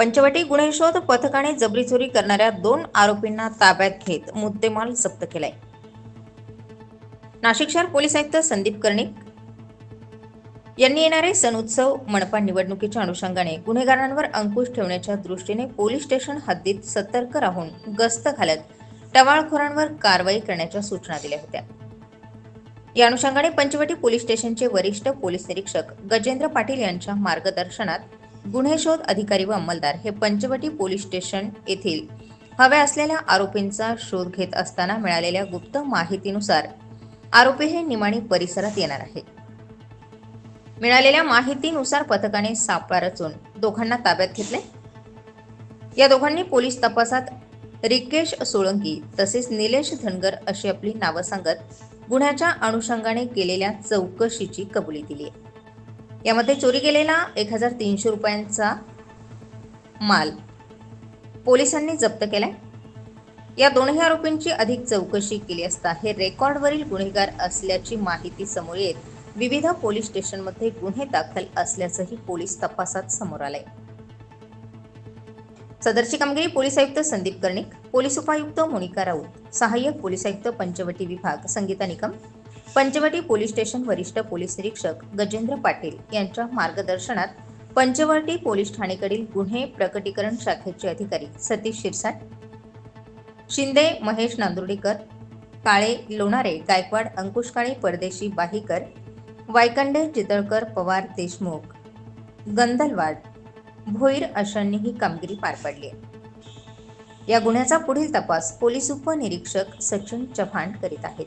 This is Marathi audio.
पंचवटी गुन्हे शोध पथकाने जबरी चोरी करणाऱ्या दोन आरोपींना ताब्यात घेत मुद्देमाल जप्त केलाय. नाशिक शहर पोलीस आयुक्त संदीप कर्णिक यांनी येणारे सण उत्सव मनपा निवडणुकीच्या अनुषंगाने गुन्हेगारांवर अंकुश ठेवण्याच्या दृष्टीने पोलीस स्टेशन हद्दीत सतर्क राहून गस्त घालत टवाळखोरांवर कारवाई करण्याच्या सूचना दिल्या होत्या. या अनुषंगाने पंचवटी पोलीस स्टेशनचे वरिष्ठ पोलीस निरीक्षक गजेंद्र पाटील यांच्या मार्गदर्शनात गुन्हे शोध अधिकारी व अंमलदार हे पंचवटी पोलीस स्टेशन येथील हव्या असलेल्या आरोपींचा शोध घेत असताना मिळालेल्या गुप्त माहितीनुसार आरोपी हे निमाणी परिसरात येणार आहे मिळालेल्या माहितीनुसार पथकाने सापळा रचून दोघांना ताब्यात घेतले. या दोघांनी पोलीस तपासात रिकेश सोळंकी तसेच निलेश धनगर अशी आपली नावं सांगत गुन्ह्याच्या अनुषंगाने केलेल्या चौकशीची कबुली दिली आहे. यामध्ये चोरी केलेला एक हजार तीनशे रुपयांचा माल पोलिसांनी जप्त केलाय. या दोनही आरोपींची अधिक चौकशी केली असता हे रेकॉर्डवरील गुन्हेगार असल्याची माहिती समोर येत विविध पोलीस स्टेशनमध्ये गुन्हे दाखल असल्याचंही पोलीस तपासात समोर आलंय. सदरची कामगिरी पोलीस आयुक्त संदीप कर्णिक पोलीस उपायुक्त मोनिका राऊत सहाय्यक पोलीस आयुक्त पंचवटी विभाग संगीता निकम पंचवटी पोलीस स्टेशन वरिष्ठ पोलीस निरीक्षक गजेंद्र पाटील यांच्या मार्गदर्शनात पंचवटी पोलीस ठाणेकडील गुन्हे प्रकटीकरण शाखेचे अधिकारी सतीश शिरसाट शिंदे महेश नांदुर्डीकर काळे लोणारे गायकवाड अंकुश काळे परदेशी बाहीकर वायकंडे चितळकर पवार देशमुख गंधलवाड भोईर अशांनी ही कामगिरी पार पाडली या गुन्ह्याचा पुढील तपास पोलीस उपनिरीक्षक सचिन चव्हाण करीत आहेत.